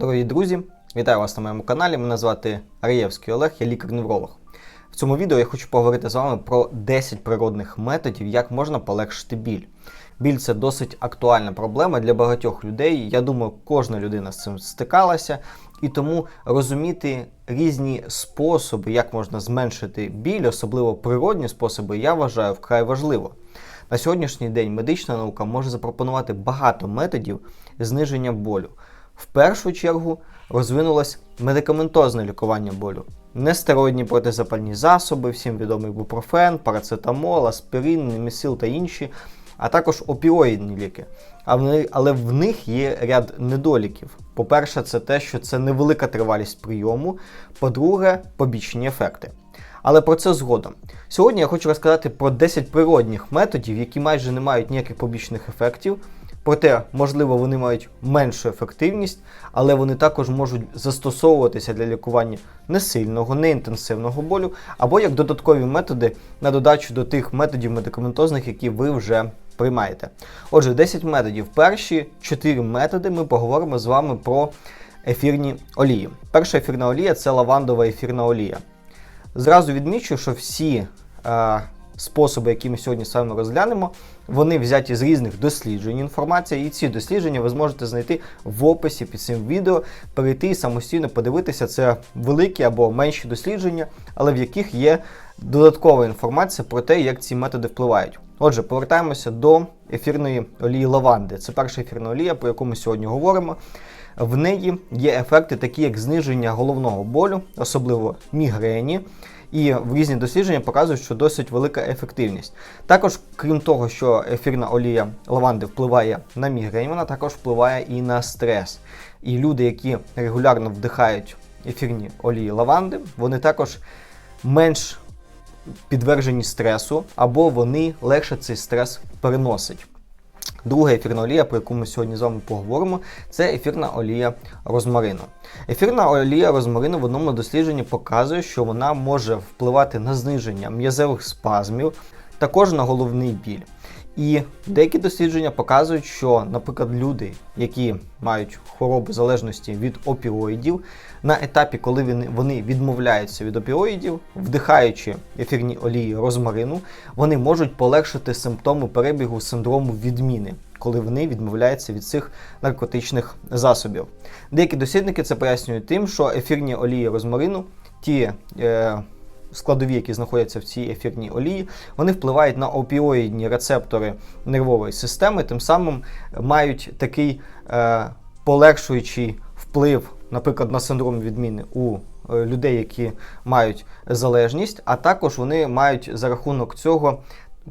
Дорогі друзі, вітаю вас на моєму каналі. Мене звати Раєвський Олег, я лікар-невролог. В цьому відео я хочу поговорити з вами про 10 природних методів, як можна полегшити біль. Біль це досить актуальна проблема для багатьох людей. Я думаю, кожна людина з цим стикалася, і тому розуміти різні способи, як можна зменшити біль, особливо природні способи, я вважаю вкрай важливо. На сьогоднішній день медична наука може запропонувати багато методів зниження болю. В першу чергу розвинулось медикаментозне лікування болю. Нестероїдні протизапальні засоби, всім відомий бупрофен, парацетамол, аспірин, немесил та інші, а також опіоїдні ліки. Але в них є ряд недоліків. По-перше, це те, що це невелика тривалість прийому. По-друге, побічні ефекти. Але про це згодом. Сьогодні я хочу розказати про 10 природних методів, які майже не мають ніяких побічних ефектів. Проте, можливо, вони мають меншу ефективність, але вони також можуть застосовуватися для лікування несильного, неінтенсивного болю, або як додаткові методи на додачу до тих методів медикаментозних, які ви вже приймаєте. Отже, 10 методів. Перші 4 методи ми поговоримо з вами про ефірні олії. Перша ефірна олія це лавандова ефірна олія. Зразу відмічу, що всі е, способи, які ми сьогодні з вами розглянемо, вони взяті з різних досліджень інформації, і ці дослідження ви зможете знайти в описі під цим відео, перейти і самостійно подивитися. Це великі або менші дослідження, але в яких є додаткова інформація про те, як ці методи впливають. Отже, повертаємося до ефірної олії лаванди. Це перша ефірна олія, про яку ми сьогодні говоримо. В неї є ефекти, такі як зниження головного болю, особливо мігрені. І в різні дослідження показують, що досить велика ефективність. Також, крім того, що ефірна олія лаванди впливає на мігрень, вона також впливає і на стрес. І люди, які регулярно вдихають ефірні олії лаванди, вони також менш підтверджені стресу, або вони легше цей стрес переносять. Друга ефірна олія, про яку ми сьогодні з вами поговоримо, це ефірна олія розмарину. Ефірна олія розмарину в одному дослідженні показує, що вона може впливати на зниження м'язевих спазмів, також на головний біль. І деякі дослідження показують, що, наприклад, люди, які мають хворобу залежності від опіоїдів, на етапі, коли вони відмовляються від опіоїдів, вдихаючи ефірні олії розмарину, вони можуть полегшити симптоми перебігу синдрому відміни, коли вони відмовляються від цих наркотичних засобів. Деякі дослідники це пояснюють тим, що ефірні олії розмарину, ті е, складові, які знаходяться в цій ефірній олії, вони впливають на опіоїдні рецептори нервової системи, тим самим мають такий е, полегшуючий вплив, наприклад, на синдром відміни у е, людей, які мають залежність, а також вони мають за рахунок цього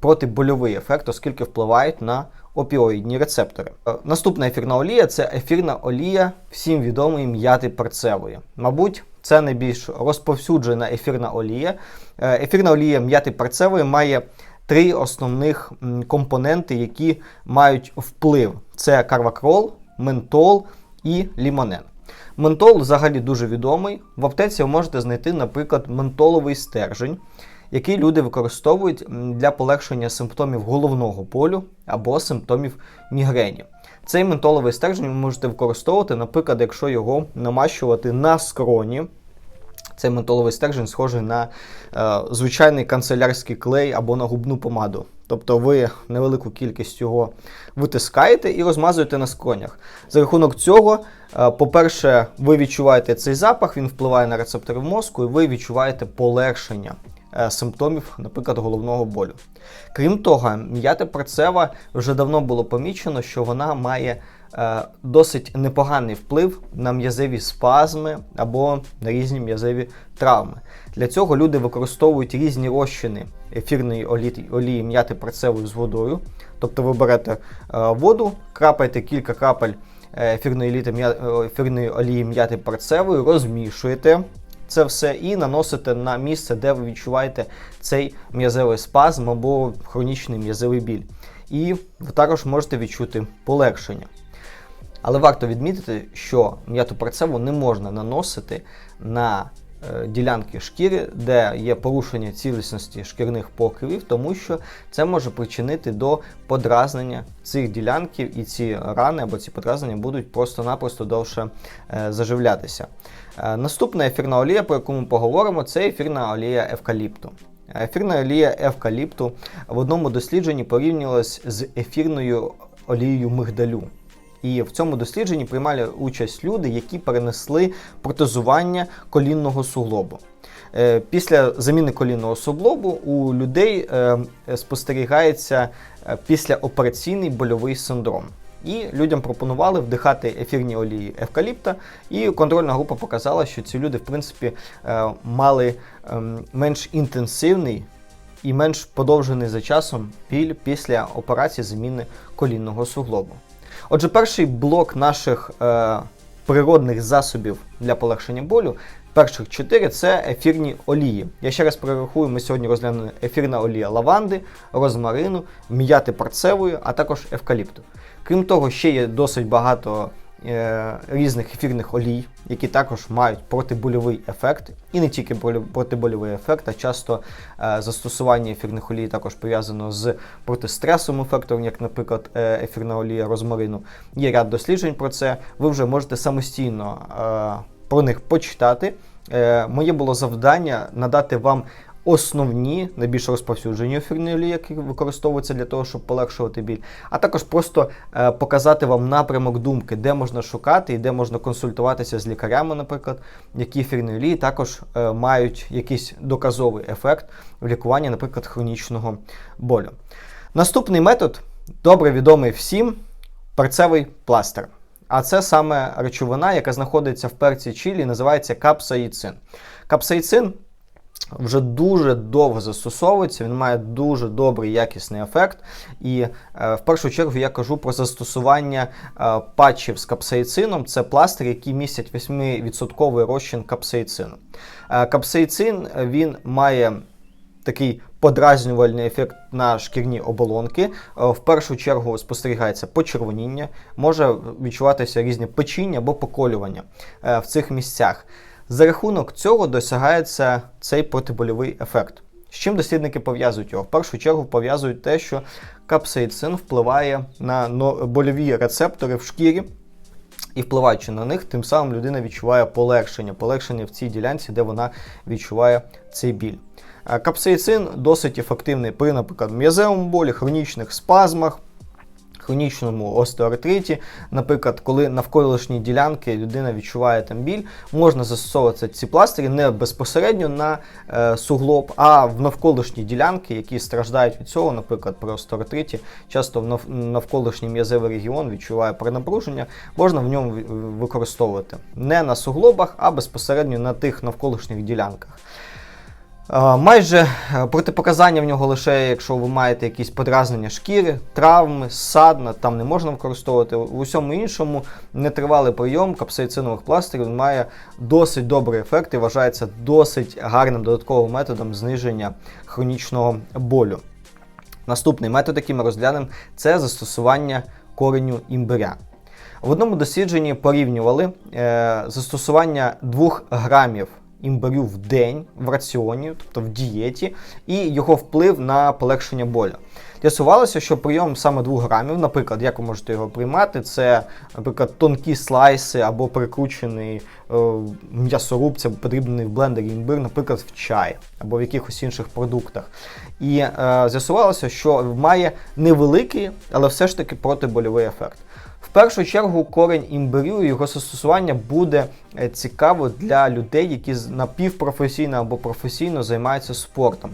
протибольовий ефект, оскільки впливають на опіоїдні рецептори. Е, Наступна ефірна олія це ефірна олія всім відомої м'яти перцевої. Мабуть, це найбільш розповсюджена ефірна олія. Е, Ефірна олія м'яти перцевої має три основних компоненти, які мають вплив: це карвакрол, ментол і лімонен. Ментол взагалі дуже відомий. В аптеці ви можете знайти, наприклад, ментоловий стержень, який люди використовують для полегшення симптомів головного болю або симптомів мігрені. Цей ментоловий стержень ви можете використовувати, наприклад, якщо його намащувати на скроні. Цей ментоловий стержень схожий на е, звичайний канцелярський клей або на губну помаду. Тобто ви невелику кількість його витискаєте і розмазуєте на скронях. За рахунок цього, е, по-перше, ви відчуваєте цей запах, він впливає на рецептори в мозку, і ви відчуваєте полегшення симптомів, наприклад, головного болю. Крім того, м'ята перцева вже давно було помічено, що вона має е, досить непоганий вплив на м'язеві спазми або на різні м'язеві травми. Для цього люди використовують різні розчини ефірної олії, м'яти перцевої з водою. Тобто ви берете е, воду, крапаєте кілька крапель е, ефірної, е, олії м'яти перцевої, розмішуєте це все і наносите на місце, де ви відчуваєте цей м'язевий спазм або хронічний м'язевий біль. І ви також можете відчути полегшення. Але варто відмітити, що м'яту перцеву не можна наносити на ділянки шкіри, де є порушення цілісності шкірних покривів, тому що це може причинити до подразнення цих ділянків, і ці рани або ці подразнення будуть просто-напросто довше е, заживлятися. Е, Наступна ефірна олія, про яку ми поговоримо, це ефірна олія евкаліпту. Ефірна олія евкаліпту в одному дослідженні порівнювалась з ефірною олією мигдалю. І в цьому дослідженні приймали участь люди, які перенесли протезування колінного суглобу. Е, Після заміни колінного суглобу у людей е, спостерігається е, післяопераційний больовий синдром. І людям пропонували вдихати ефірні олії евкаліпта, і контрольна група показала, що ці люди, в принципі, мали ем, менш інтенсивний і менш подовжений за часом біль після операції заміни колінного суглобу. Отже, перший блок наших е, природних засобів для полегшення болю. Перших чотири це ефірні олії. Я ще раз перерахую, ми сьогодні розглянули ефірна олія лаванди, розмарину, м'яти парцевої, а також евкаліпту. Крім того, ще є досить багато різних ефірних олій, які також мають протибольовий ефект. І не тільки протибольовий ефект, а часто е, застосування ефірних олій також пов'язано з протистресовим ефектом, як, наприклад, е, ефірна олія розмарину. Є ряд досліджень про це. Ви вже можете самостійно е, про них почитати. Е, моє було завдання надати вам основні, найбільш розповсюджені ефірні олії, які використовуються для того, щоб полегшувати біль, а також просто е, показати вам напрямок думки, де можна шукати і де можна консультуватися з лікарями, наприклад, які ефірні олії також е, мають якийсь доказовий ефект в лікуванні, наприклад, хронічного болю. Наступний метод, добре відомий всім, перцевий пластир. А це саме речовина, яка знаходиться в перці чилі, називається капсаїцин. Капсаїцин вже дуже довго застосовується, він має дуже добрий якісний ефект. І е, в першу чергу я кажу про застосування е, патчів з капсаїцином. Це пластир, які містять 8% розчин капсаїцину. Е, капсаїцин е, він має такий подразнювальний ефект на шкірні оболонки. Е, В першу чергу спостерігається почервоніння, може відчуватися різні печіння або поколювання е, в цих місцях. За рахунок цього досягається цей протибольовий ефект. З чим дослідники пов'язують його? В першу чергу пов'язують те, що капсаїцин впливає на больові рецептори в шкірі, і впливаючи на них, тим самим людина відчуває полегшення, полегшення в цій ділянці, де вона відчуває цей біль. Е, Капсаїцин досить ефективний при, наприклад, м'язевому болі, хронічних спазмах, хронічному остеоартриті. Наприклад, коли навколишні ділянки людина відчуває там біль, можна застосовувати ці пластирі не безпосередньо на е, суглоб, а в навколишні ділянки, які страждають від цього, наприклад, при остеоартриті, часто в навколишній м'язевий регіон відчуває перенапруження, можна в ньому використовувати не на суглобах, а безпосередньо на тих навколишніх ділянках. Майже е, протипоказання в нього лише, якщо ви маєте якісь подразнення шкіри, травми, ссадна, там не можна використовувати. У усьому іншому нетривалий прийом капсаїцинових пластирів має досить добрий ефект і вважається досить гарним додатковим методом зниження хронічного болю. Наступний метод, який ми розглянемо, це застосування кореню імбиря. В одному дослідженні порівнювали е, застосування 2 грамів імбирю в день в раціоні, тобто в дієті, і його вплив на полегшення болю. З'ясувалося, що прийом саме 2 грамів, наприклад, як ви можете його приймати, це, наприклад, тонкі слайси або прикручений е, м'ясорубця, подрібнений в блендері імбир, наприклад, в чай або в якихось інших продуктах. І е, з'ясувалося, що має невеликий, але все ж таки протибольовий ефект. В першу чергу корень імбирю і його застосування буде е, цікаво для людей, які напівпрофесійно або професійно займаються спортом.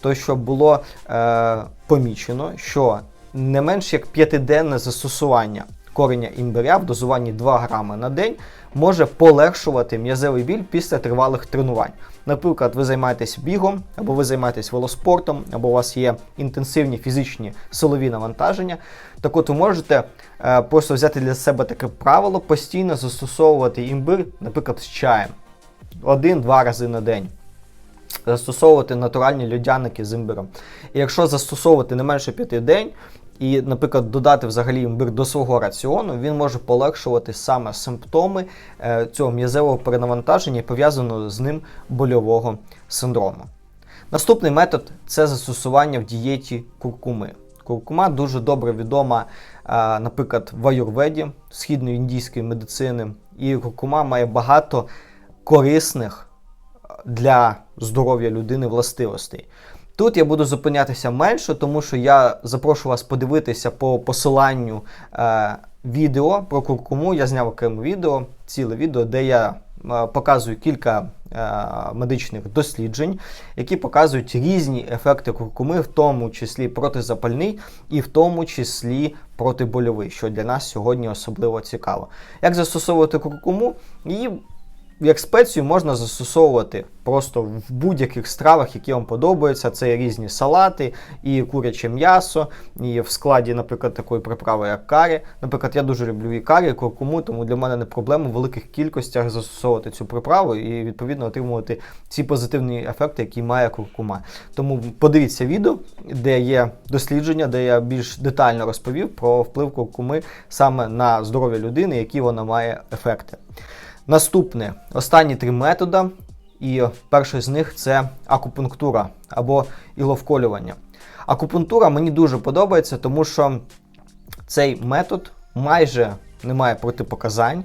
То що було е, помічено, що не менш як п'ятиденне застосування кореня імбиря в дозуванні 2 грами на день може полегшувати м'язевий біль після тривалих тренувань. Наприклад, ви займаєтесь бігом, або ви займаєтесь велоспортом, або у вас є інтенсивні фізичні силові навантаження. Так от ви можете е, просто взяти для себе таке правило, постійно застосовувати імбир, наприклад, з чаєм один-два рази на день. Застосовувати натуральні льодяники з імбиром. І якщо застосовувати не менше 5 день, і, наприклад, додати взагалі імбир до свого раціону, він може полегшувати саме симптоми е, цього м'язевого перенавантаження пов'язаного з ним больового синдрому. Наступний метод це застосування в дієті куркуми. Куркума дуже добре відома, е, наприклад, в аюрведі східної індійської медицини, і куркума має багато корисних е, для здоров'я людини властивостей. Тут я буду зупинятися менше, тому що я запрошу вас подивитися по посиланню е, відео про куркуму. Я зняв окреме відео, ціле відео, де я е, показую кілька е, медичних досліджень, які показують різні ефекти куркуми, в тому числі протизапальний і в тому числі протибольовий, що для нас сьогодні особливо цікаво. Як застосовувати куркуму? Її як спецію можна застосовувати просто в будь-яких стравах, які вам подобаються. Це різні салати, і куряче м'ясо, і в складі, наприклад, такої приправи, як карі. Наприклад, я дуже люблю і карі, і куркуму, тому для мене не проблема в великих кількостях застосовувати цю приправу і відповідно отримувати ці позитивні ефекти, які має куркума. Тому подивіться відео, де є дослідження, де я більш детально розповів про вплив куркуми саме на здоров'я людини, які вона має ефекти. Наступне останні три методи, і перший з них це акупунктура або іловколювання. Акупунктура мені дуже подобається, тому що цей метод майже не має протипоказань.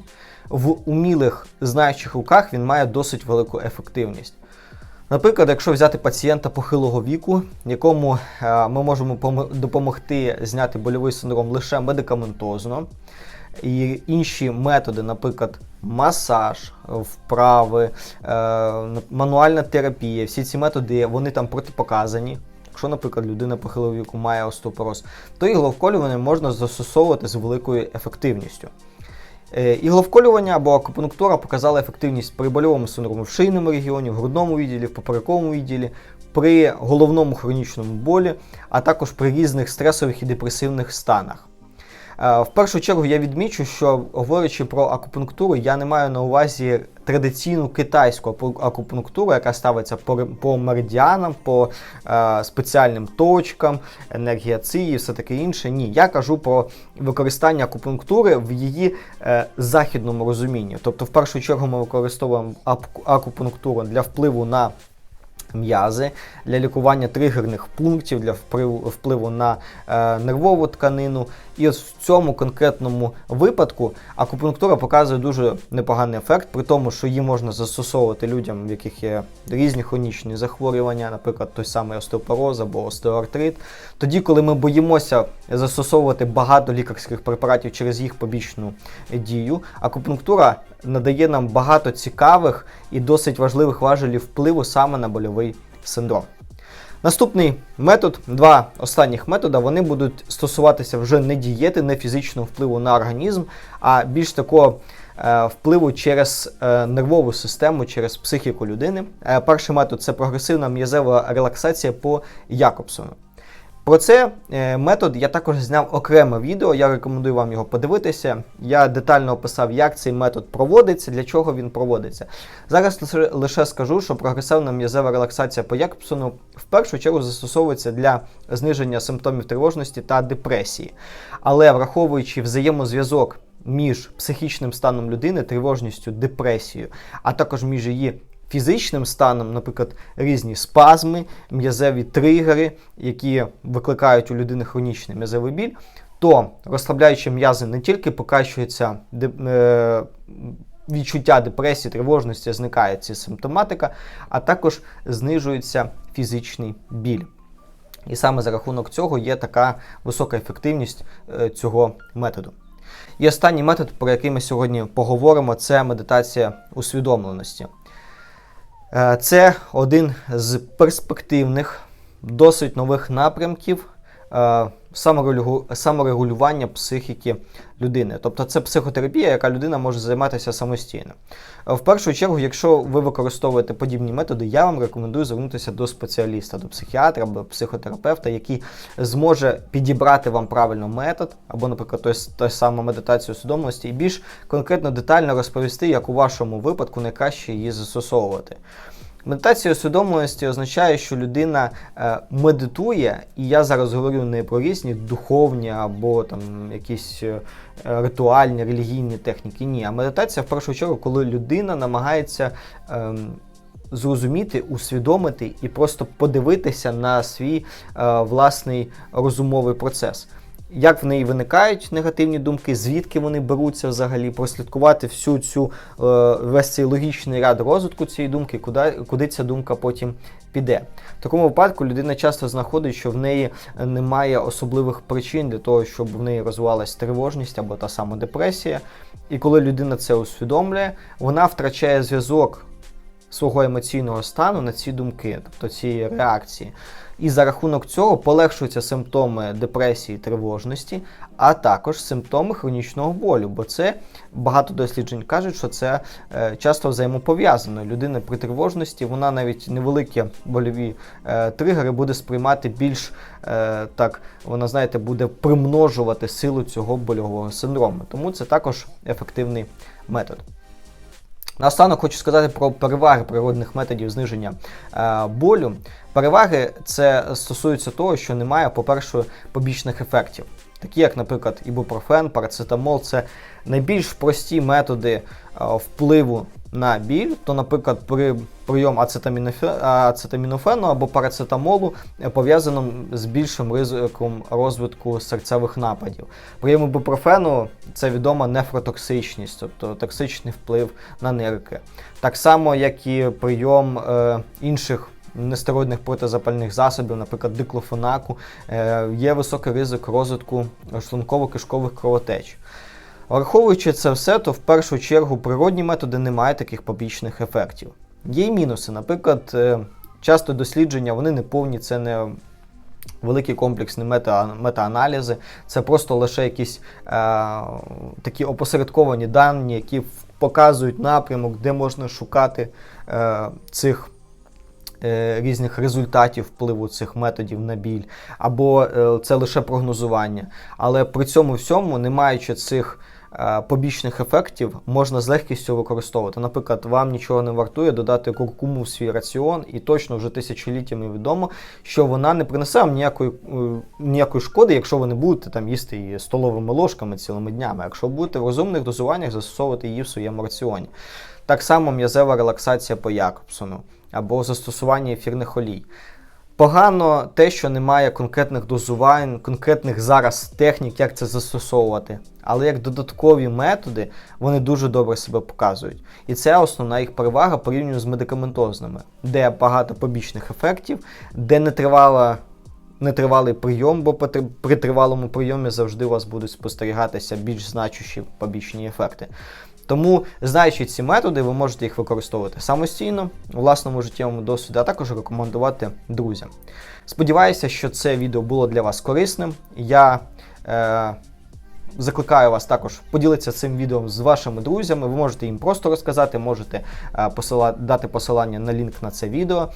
В умілих знаючих руках він має досить велику ефективність. Наприклад, якщо взяти пацієнта похилого віку, якому е, ми можемо допомогти зняти больовий синдром лише медикаментозно, і інші методи, наприклад, масаж, вправи, е, мануальна терапія, всі ці методи вони там протипоказані. Якщо, наприклад, людина похилого віку має остеопороз, то ігловколювання можна застосовувати з великою ефективністю. Е, ігловколювання або акупунктура показала ефективність при больовому синдрому в шийному регіоні, в грудному відділі, в поперековому відділі, при головному хронічному болі, а також при різних стресових і депресивних станах. Е, в першу чергу я відмічу, що говорячи про акупунктуру, я не маю на увазі традиційну китайську акупунктуру, яка ставиться по по меридіанам, по е, спеціальним точкам, енергія ци і все таке інше. Ні, я кажу про використання акупунктури в її е, західному розумінні. Тобто, в першу чергу, ми використовуємо акупунктуру для впливу на м'язи для лікування тригерних пунктів, для впливу на е, нервову тканину. І от в цьому конкретному випадку акупунктура показує дуже непоганий ефект, при тому, що її можна застосовувати людям, в яких є різні хронічні захворювання, наприклад, той самий остеопороз або остеоартрит. Тоді, коли ми боїмося застосовувати багато лікарських препаратів через їх побічну дію, акупунктура надає нам багато цікавих і досить важливих важелів впливу саме на больовий синдром. Наступний метод, два останніх метода, вони будуть стосуватися вже не дієти, не фізичного впливу на організм, а більш такого е, впливу через е, нервову систему, через психіку людини. Е, перший метод це прогресивна м'язева релаксація по Якобсону. Про це е, метод я також зняв окреме відео, я рекомендую вам його подивитися. Я детально описав, як цей метод проводиться, для чого він проводиться. Зараз лише скажу, що прогресивна м'язева релаксація по Якобсону в першу чергу застосовується для зниження симптомів тривожності та депресії. Але враховуючи взаємозв'язок між психічним станом людини, тривожністю, депресією, а також між її фізичним станом, наприклад, різні спазми, м'язеві тригери, які викликають у людини хронічний м'язевий біль, то розслабляючи м'язи не тільки покращується е, відчуття депресії, тривожності, зникає ця симптоматика, а також знижується фізичний біль. І саме за рахунок цього є така висока ефективність е, цього методу. І останній метод, про який ми сьогодні поговоримо, це медитація усвідомленості. Е, це один з перспективних, досить нових напрямків е, саморегулювання психіки людини. Тобто це психотерапія, яка людина може займатися самостійно. Е, в першу чергу, якщо ви використовуєте подібні методи, я вам рекомендую звернутися до спеціаліста, до психіатра або психотерапевта, який зможе підібрати вам правильно метод, або, наприклад, той, той саму медитацію свідомості, і більш конкретно детально розповісти, як у вашому випадку найкраще її застосовувати. Медитація усвідомленості означає, що людина е, медитує, і я зараз говорю не про різні духовні або там якісь е, ритуальні, релігійні техніки. Ні, а медитація в першу чергу, коли людина намагається. Е, Зрозуміти, усвідомити і просто подивитися на свій е, власний розумовий процес як в неї виникають негативні думки, звідки вони беруться взагалі, прослідкувати всю цю е, весь цей логічний ряд розвитку цієї думки, куди, куди ця думка потім піде. В такому випадку людина часто знаходить, що в неї немає особливих причин для того, щоб в неї розвивалася тривожність або та сама депресія. І коли людина це усвідомлює, вона втрачає зв'язок свого емоційного стану на ці думки, тобто ці реакції. І за рахунок цього полегшуються симптоми депресії, тривожності, а також симптоми хронічного болю, бо це багато досліджень кажуть, що це е, часто взаємопов'язано. Людина при тривожності, вона навіть невеликі больові е, тригери буде сприймати більш е, так, вона знаєте, буде примножувати силу цього больового синдрому. Тому це також ефективний метод. Наостанок хочу сказати про переваги природних методів зниження е, болю. Переваги це стосується того, що немає, по-перше, побічних ефектів. Такі, як, наприклад, ібупрофен, парацетамол це найбільш прості методи е, впливу на біль, то, наприклад, при прийом ацетамінофену або парацетамолу е, пов'язано з більшим ризиком розвитку серцевих нападів. Прийом ібупрофену це відома нефротоксичність, тобто токсичний вплив на нирки. Так само, як і прийом е, інших нестероїдних протизапальних засобів, наприклад, диклофенаку, е, є високий ризик розвитку шлунково-кишкових кровотеч. Враховуючи це все, то в першу чергу природні методи не мають таких побічних ефектів. Є й мінуси, наприклад, е, часто дослідження вони не повні, це не великі комплексні мета, мета-аналізи, це просто лише якісь е, такі опосередковані дані, які показують напрямок, де можна шукати е, цих. Е, різних результатів впливу цих методів на біль, або е, це лише прогнозування. Але при цьому всьому, не маючи цих побічних ефектів можна з легкістю використовувати. Наприклад, вам нічого не вартує додати куркуму в свій раціон, і точно вже тисячоліттями відомо, що вона не принесе вам ніякої е, ніякої шкоди, якщо ви не будете там їсти її столовими ложками цілими днями. Якщо будете в розумних дозуваннях застосовувати її в своєму раціоні. Так само м'язева релаксація по Якобсону або застосування ефірних олій. Погано те, що немає конкретних дозувань, конкретних зараз технік, як це застосовувати. Але як додаткові методи вони дуже добре себе показують. І це основна їх перевага порівняно з медикаментозними, де багато побічних ефектів, де не. Нетривалий прийом, бо при тривалому прийомі завжди у вас будуть спостерігатися більш значущі побічні ефекти. Тому, знаючи ці методи, ви можете їх використовувати самостійно у власному життєвому досвіді, а також рекомендувати друзям. Сподіваюся, що це відео було для вас корисним. Я е, Закликаю вас також поділитися цим відео з вашими друзями. Ви можете їм просто розказати, можете е, посила... дати посилання на лінк на це відео.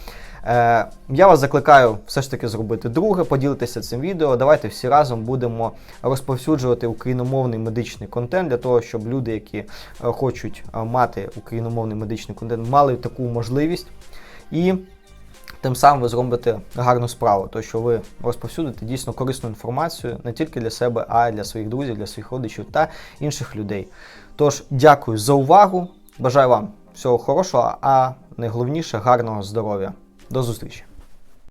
Е, Я вас закликаю все ж таки зробити друге, поділитися цим відео. Давайте всі разом будемо розповсюджувати україномовний медичний контент для того, щоб люди, які е, хочуть мати україномовний медичний контент, мали таку можливість. І Тим самим ви зробите гарну справу, то що ви розповсюдите дійсно корисну інформацію не тільки для себе, а й для своїх друзів, для своїх родичів та інших людей. Тож, дякую за увагу. Бажаю вам всього хорошого, а найголовніше гарного здоров'я. До зустрічі!